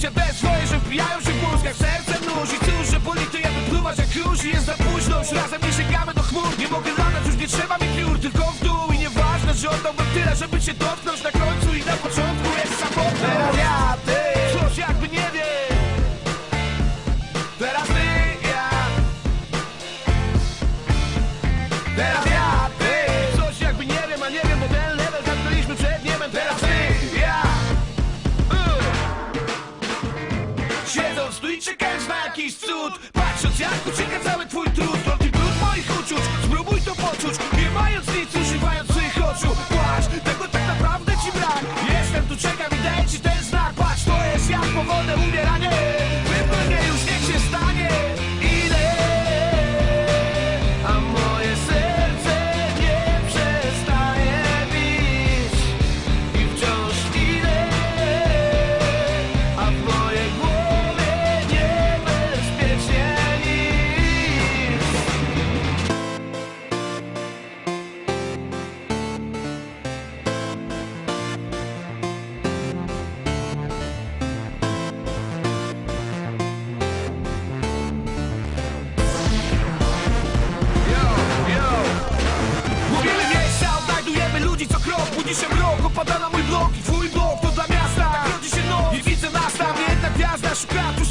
się bez swoje, że wbijają się w mózgach Serce nóż i cóż, że boli to ja wypluwać jak już jest za późno. Już razem nie sięgamy do chmur, nie mogę latać, już nie trzeba mi piór Tylko w dół. I nieważne, że oddałbym tyle, żeby się dotknąć na końcu i na początku jest samotne Teraz ja, ty, coś jakby nie wiem Teraz ty, ja. Teraz всякую meus pratos